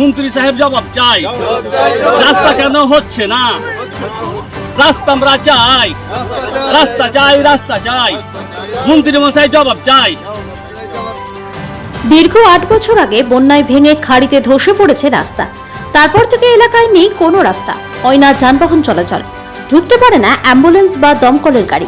মন্ত্রী সাহেব জবাব চাই। রাস্তা কেন হচ্ছে না? রাস্তা আমরা চাই। রাস্তা চাই রাস্তা চাই। মন্ত্রী মশাই জবাব চাই। দীর্ঘ আট বছর আগে বন্যায় ভেঙে খাড়িতে ধসে পড়েছে রাস্তা। তারপর থেকে এলাকায় নেই কোনো রাস্তা। হয় না যানবাহন চলাচল। ঢুকতে পারে না অ্যাম্বুলেন্স বা দমকলের গাড়ি।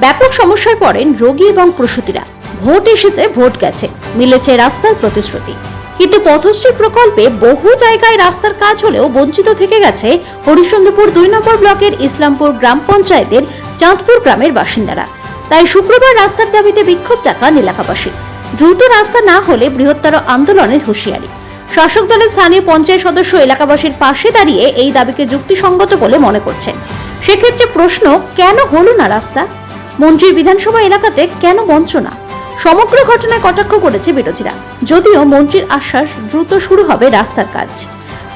ব্যাপক সমস্যায় পড়েন রোগী এবং প্রসূতিরা। ভোট এসেছে, ভোট গেছে। মিলেছে রাস্তার প্রতিশ্রুতি। কিন্তু পথশ্রী প্রকল্পে বহু জায়গায় রাস্তার কাজ হলেও বঞ্চিত থেকে গেছে হরিশ্চন্দ্রপুর দুই নম্বর ব্লকের ইসলামপুর গ্রাম পঞ্চায়েতের চাঁদপুর গ্রামের বাসিন্দারা। তাই শুক্রবার রাস্তার দাবিতে বিক্ষোভ দেখান এলাকাবাসী দ্রুত রাস্তা না হলে বৃহত্তর আন্দোলনের হুঁশিয়ারি। শাসক দলের স্থানীয় পঞ্চায়েত সদস্য এলাকাবাসীর পাশে দাঁড়িয়ে এই দাবিকে যুক্তিসঙ্গত বলে মনে করছেন। সেক্ষেত্রে প্রশ্ন, কেন হলো না রাস্তা? মন্ত্রীর বিধানসভা এলাকাতে কেন বঞ্চনা সমগ্র ঘটনায় কটাক্ষ করেছে বিরোধীরা। যদিও মন্ত্রীর আশ্বাস দ্রুত শুরু হবে রাস্তার কাজ।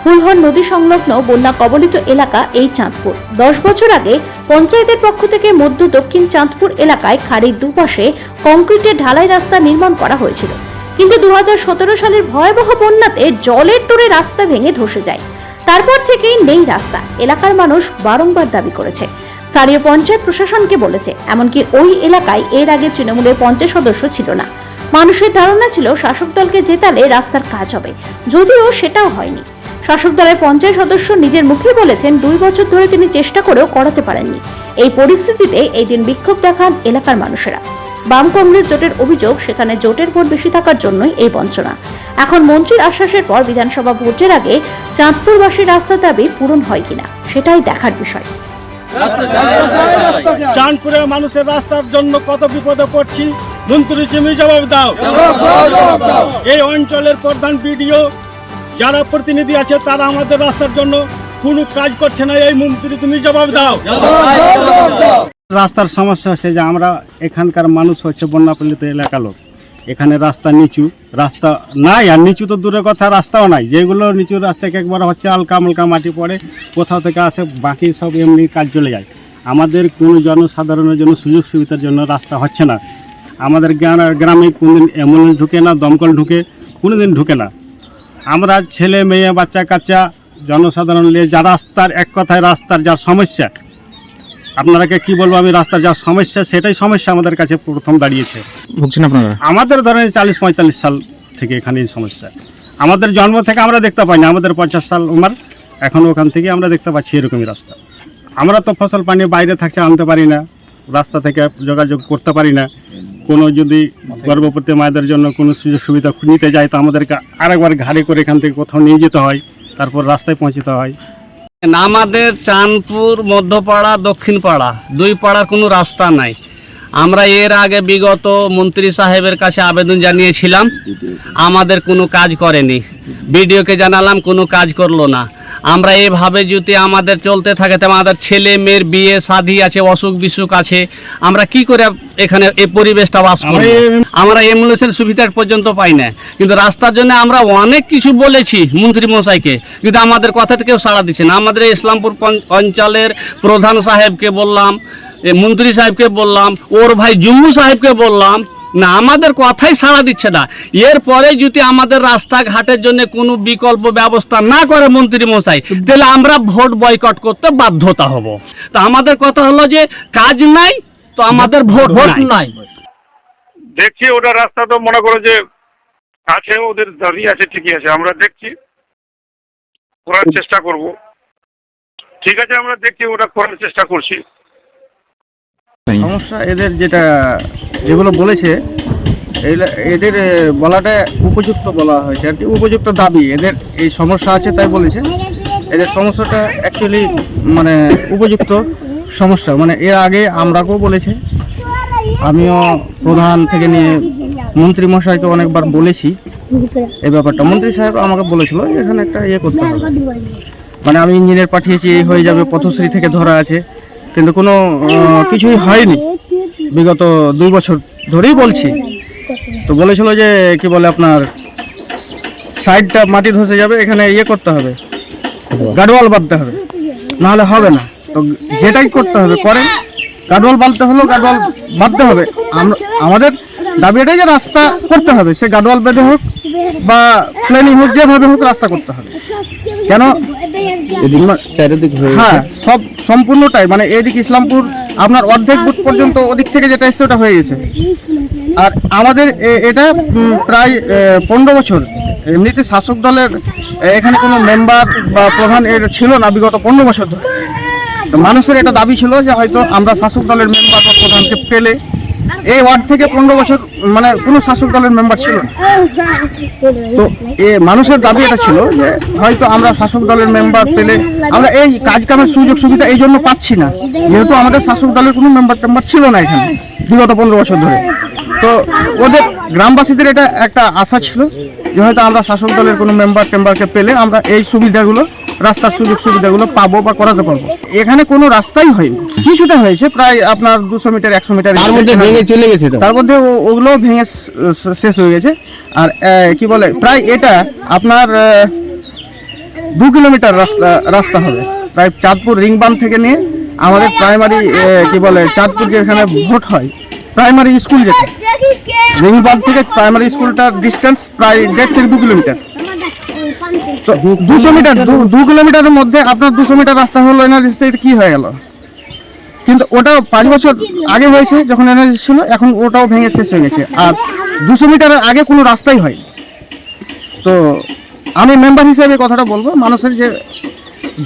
ফুলহর নদী সংলগ্ন বন্যা কবলিত এলাকা এই চাঁদপুর। দশ বছর আগে পঞ্চায়েতের পক্ষ থেকে মধ্য দক্ষিণ চাঁদপুর এলাকায় খাড়ির দুপাশে কংক্রিটের ঢালাই রাস্তা নির্মাণ করা হয়েছিল। কিন্তু দু হাজার সতেরো সালের ভয়াবহ বন্যাতে জলের তোরে রাস্তা ভেঙে ধসে যায়। তারপর থেকেই নেই রাস্তা। এলাকার মানুষ বারংবার দাবি করেছে। স্থানীয় পঞ্চায়েত প্রশাসনকে বলেছে, এমনকি ওই এলাকায় এর আগে তৃণমূলের পঞ্চায়েত সদস্য ছিল না। মানুষের ধারণা ছিল শাসক দলকে জেতালে রাস্তার কাজ হবে, যদিও সেটাও হয়নি। শাসক দলের পঞ্চায়েত সদস্য নিজের মুখে বলেছেন, দুই বছর ধরে তিনি চেষ্টা করেও করাতে পারেননি। এই পরিস্থিতিতে এই দিন বিক্ষোভ দেখান এলাকার মানুষেরা। বাম কংগ্রেস জোটের অভিযোগ, সেখানে জোটের ভোট বেশি থাকার জন্যই এই বঞ্চনা। এখন মন্ত্রীর আশ্বাসের পর বিধানসভা ভোটের আগে চাঁদপুরবাসীর রাস্তার দাবি পূরণ হয় কিনা, সেটাই দেখার বিষয়। চাঁদপুরের মানুষের রাস্তার জন্য কত বিপদে পড়ছি? মন্ত্রী তুমি জবাব দাও। এই অঞ্চলের প্রধান বিডিও, যারা প্রতিনিধি আছে, তারা আমাদের রাস্তার জন্য কোনো কাজ করছে না। এই মন্ত্রী তুমি জবাব দাও। রাস্তার সমস্যা হচ্ছে যে আমরা এখানকার মানুষ হচ্ছে বন্যাপল্লিত এলাকা লোক। এখানে রাস্তা নিচু, রাস্তা নাই আর নিচু তো দূরের কথা, রাস্তাও নাই। যেগুলো নিচু রাস্তাকে একবার হচ্ছে আলকা মালকা মাটি পড়ে, কোথাও থেকে আসে, বাকি সব এমনি কাজ চলে যায়। আমাদের কোনো জনসাধারণের জন্য সুযোগ সুবিধার জন্য রাস্তা হচ্ছে না। আমাদের গ্রা- গ্রামে কোনোদিন অ্যাম্বুলেন্স ঢুকে না, দমকল ঢুকে, কোনোদিন ঢুকে না। আমরা ছেলে, মেয়ে, বাচ্চা, কাচ্চা, জনসাধারণ নিয়ে যা রাস্তার এক কথায় রাস্তার যা সমস্যা আপনারাকে কি বলব আমি রাস্তার যা সমস্যা সেটাই সমস্যা আমাদের কাছে প্রথম দাঁড়িয়েছে। ভুগছেন আপনারা? আমাদের ধরেন চালিশ পঁয়তাল্লিশ সাল থেকে এখানে এই সমস্যা। আমাদের জন্ম থেকে আমরা দেখতে পাই না আমাদের পঞ্চাশ সাল উমার এখন ওখান থেকে আমরা দেখতে পাচ্ছি এরকমই রাস্তা। আমরা তো ফসল পানি বাইরে থাকছে আনতে পারি না রাস্তা থেকে যোগাযোগ করতে পারি না। কোনো যদি গর্ভবতী মায়েদের জন্য কোনো সুযোগ সুবিধা নিতে যায় তো আমাদেরকে আরেকবার ঘাড়ে করে এখান থেকে কোথাও নিয়ে যেতে হয় তারপর রাস্তায় পৌঁছতে হয়। আমাদের চাঁদপুর, মধ্যপাড়া, দক্ষিণপাড়া দুই পাড়ার কোনো রাস্তা নাই। আমরা এর আগে বিগত মন্ত্রী সাহেবের কাছে আবেদন জানিয়েছিলাম, আমাদের কোনো কাজ করেনি। বিডিওকে জানালাম, কোনো কাজ করল না। আমরা এভাবে যদি আমাদের চলতে থাকে তো আমাদের ছেলে মেয়ের বিয়ে শাদি আছে অসুখ বিসুখ আছে আমরা কি করে এখানে এই পরিবেশটা বাস করব? আমরা অ্যাম্বুলেন্সের সুবিধা পর্যন্ত পাই না। কিন্তু রাস্তার জন্য আমরা অনেক কিছু বলেছি মন্ত্রী মশাইকে কিন্তু আমাদের কথাতে কেউ সাড়া দিচ্ছে না। আমাদের ইসলামপুর অঞ্চলের প্রধান সাহেবকে বললাম মন্ত্রী সাহেবকে বললাম ওর ভাই জুম্মু সাহেবকে বললাম না আমাদের কথাই সাড়া দিচ্ছে না। এরপরে যদি আমাদের রাস্তাঘাটের জন্য কোনো বিকল্প ব্যবস্থা না করে মন্ত্রী মশাই তাহলে আমরা ভোট বয়কট করতে বাধ্যতা হব। তা আমাদের কথা হলো যে কাজ নাই তো আমাদের ভোট ভোট নাই। দেখছি ওটা রাস্তা তো মনে করো যে আছে ওদের দাঁড়িয়ে আছে ঠিকই আছে। আমরা দেখছি করার চেষ্টা করব। ঠিক আছে আমরা দেখছি ওটা করার চেষ্টা করছি। সমস্যা এদের যেটা যেগুলো বলেছে এদের বলাটা উপযুক্ত বলা হয়েছে। আর উপযুক্ত দাবি, এদের এই সমস্যা আছে তাই বলেছে। এদের সমস্যাটা অ্যাকচুয়ালি মানে উপযুক্ত সমস্যা। মানে এর আগে আমরাকেও বলেছে। আমিও প্রধান থেকে নিয়ে মন্ত্রী মশাইকে অনেকবার বলেছি এই ব্যাপারটা। মন্ত্রী সাহেব আমাকে বলেছিল, এখানে একটা ইয়ে করতে হবে। মানে আমি ইঞ্জিনিয়ার পাঠিয়েছি, এই হয়ে যাবে, পথশ্রী থেকে ধরা আছে। কিন্তু কোনো কিছুই হয়নি। বিগত দুই বছর ধরেই বলছি। তো বলেছিল যে, কি বলে আপনার, সাইডটা মাটি ধসে যাবে, এখানে ইয়ে করতে হবে। গাডওয়াল বাঁধতে হবে। নাহলে হবে না। তো যেটাই করতে হবে, করেন। গাডওয়াল বাঁধতে হলেও গাডওয়াল বাঁধতে হবে। আমাদের দাবি এটাই যে রাস্তা করতে হবে। সে গাডওয়াল বেঁধে হোক বা প্ল্যানিং হোক, যেভাবে হোক রাস্তা করতে হবে। কেন চারিদিক হ্যাঁ সব সম্পূর্ণটাই মানে এদিক ইসলামপুর আপনার অর্ধেক বুথ পর্যন্ত ওদিক থেকে যেটা এসছে ওটা হয়ে গেছে। আর আমাদের এটা প্রায় পনেরো বছর। এমনিতে শাসক দলের এখানে কোনো মেম্বার বা প্রধান এর ছিল না বিগত পনেরো বছর ধরে। তো মানুষের এটা দাবি ছিল যে হয়তো আমরা শাসক দলের মেম্বার বা প্রধানকে পেলে এই ওয়ার্ড থেকে পনেরো বছর মানে কোনো শাসক দলের মেম্বার ছিল না। তো এ মানুষের দাবি এটা ছিল যে হয়তো আমরা শাসক দলের মেম্বার পেলে আমরা এই কাজ কামের সুযোগ সুবিধা এই জন্য পাচ্ছি না। যেহেতু আমাদের শাসক দলের কোনো মেম্বার টেম্বার ছিল না এখানে বিগত পনেরো বছর ধরে। তো ওদের গ্রামবাসীদের এটা একটা আশা ছিল যে হয়তো আমরা শাসক দলের কোনো মেম্বার টেম্বারকে পেলে আমরা এই সুবিধাগুলো রাস্তার সুযোগ সুবিধাগুলো পাবো বা করাতে পারব। এখানে কোনো রাস্তাই হয়নি। কিছুটা হয়েছে প্রায় আপনার দুশো মিটার একশো মিটার তার মধ্যে ভেঙে চলে গেছে তার মধ্যে ওগুলোও ভেঙে শেষ হয়ে গেছে। আর কি বলে প্রায় এটা আপনার দু কিলোমিটার রাস্তা রাস্তা হবে। প্রায় চাঁদপুর রিংবান থেকে নিয়ে আমাদের প্রাইমারি কি বলে চাঁদপুর এখানে ভোট হয়। প্রাইমারি স্কুল যেটা রিংবান থেকে প্রাইমারি স্কুলটার ডিস্টেন্স প্রায় দেড় থেকে দু কিলোমিটার। তো দুশো মিটার দু- কিলোমিটারের মধ্যে আপনার দুশো মিটার রাস্তা হলো এনার্জি কি হয়ে গেল? কিন্তু ওটা পাঁচ বছর আগে হয়েছে যখন এনার্জি ছিল এখন ওটাও ভেঙে শেষ হয়ে গেছে। আর দুশো মিটারের আগে কোনো রাস্তাই হয় তো আমি মেম্বার হিসেবে কথাটা বলব মানুষের যে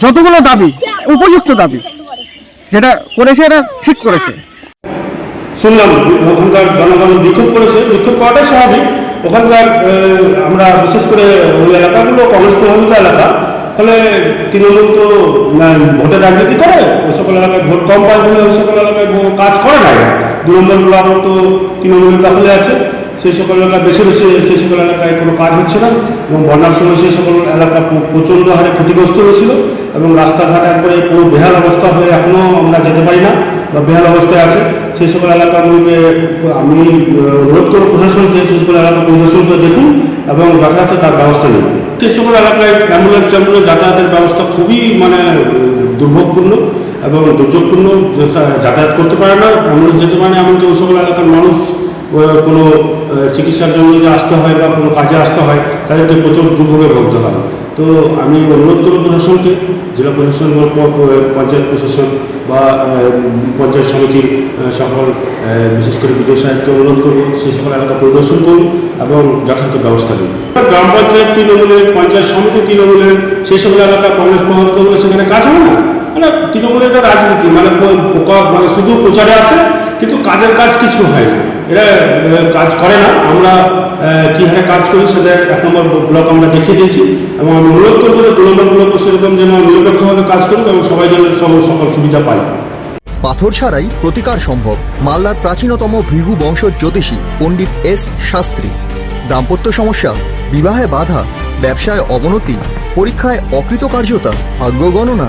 যতগুলো দাবি উপযুক্ত দাবি যেটা করেছে, এটা ঠিক করেছে। শুনলাম, ওখানকার জনগণ বিক্ষোভ করেছে। বিক্ষোভ করাটাই স্বাভাবিক। ওখানকার আমরা বিশেষ করে ওই এলাকাগুলো, কংগ্রেস প্রভাবিত এলাকা তাহলে তৃণমূল তো ভোটের রাজনীতি করে ওই সকল এলাকায় ভোট কম পায় বলে ওই সকল এলাকায় কাজ করে না। দু নম্বর ব্লক তো তৃণমূলের দখলে আছে। সেই সকল এলাকায় বেছে বেছে সেই সকল এলাকায় কোনো কাজ হচ্ছে না এবং বন্যার সময় সেই সকল এলাকা প্র- প্রচণ্ড হারে ক্ষতিগ্রস্ত হয়েছিল এবং রাস্তাঘাট একবারে পুরো বেহাল অবস্থা হয়ে এখনও আমরা যেতে পারি না বা বেহাল অবস্থায় আছে। সেই সকল এলাকাগুলিকে আমি অনুরোধ করব প্রশাসনকে, সেই সকল এলাকা পরিদর্শন করে দেখুন এবং যথাযথ তার ব্যবস্থা নিন। সেই সকল এলাকায় অ্যাম্বুলেন্স, ট্যাম্বুলেন্স যাতায়াতের ব্যবস্থা খুবই মানে দুর্ভোগপূর্ণ এবং দুর্যোগপূর্ণ যাতায়াত করতে পারে না, অ্যাম্বুলেন্স যেতে পারে এমনকি ওই সকল এলাকার মানুষ কোনো চিকিৎসার জন্য যে আসতে হয় বা কোনো কাজে আসতে হয় তাদেরকে প্রচুর দুর্ভোগে ভুগতে হয়। তো আমি অনুরোধ করব প্রশাসনকে, জেলা প্রশাসন পঞ্চায়েত প্রশাসন বা পঞ্চায়েত সমিতির সকল বিশেষ করে বিজয় সাহেবকে অনুরোধ করব সেই সকল এলাকা পরিদর্শন করুন এবং যথাযথ ব্যবস্থা নিন। গ্রাম পঞ্চায়েত তৃণমূলের, পঞ্চায়েত সমিতি তৃণমূলের সেই সকল এলাকা কংগ্রেস প্রভাবিত সেখানে কাজ হবে না। মানে তৃণমূলের একটা রাজনীতি মানে মানে শুধু প্রচারে আসে কিন্তু কাজের কাজ কিছু হয় না। এরা কাজ করে না। আমরা কি হারে কাজ করি সেটা এক নম্বর ব্লক আমরা দেখিয়ে দিয়েছি। এবং আমি অনুরোধ করব যে দু নম্বর ব্লকও সেরকম যেন নিরপেক্ষভাবে কাজ করুক এবং সবাই যেন সকল সুবিধা পায়। পাথর ছাড়াই প্রতিকার সম্ভব। মালদার প্রাচীনতম ভৃহু বংশ জ্যোতিষী পণ্ডিত এস শাস্ত্রী। দাম্পত্য সমস্যা, বিবাহে বাধা, ব্যবসায় অবনতি, পরীক্ষায় অকৃতকার্যতা, ভাগ্য গণনা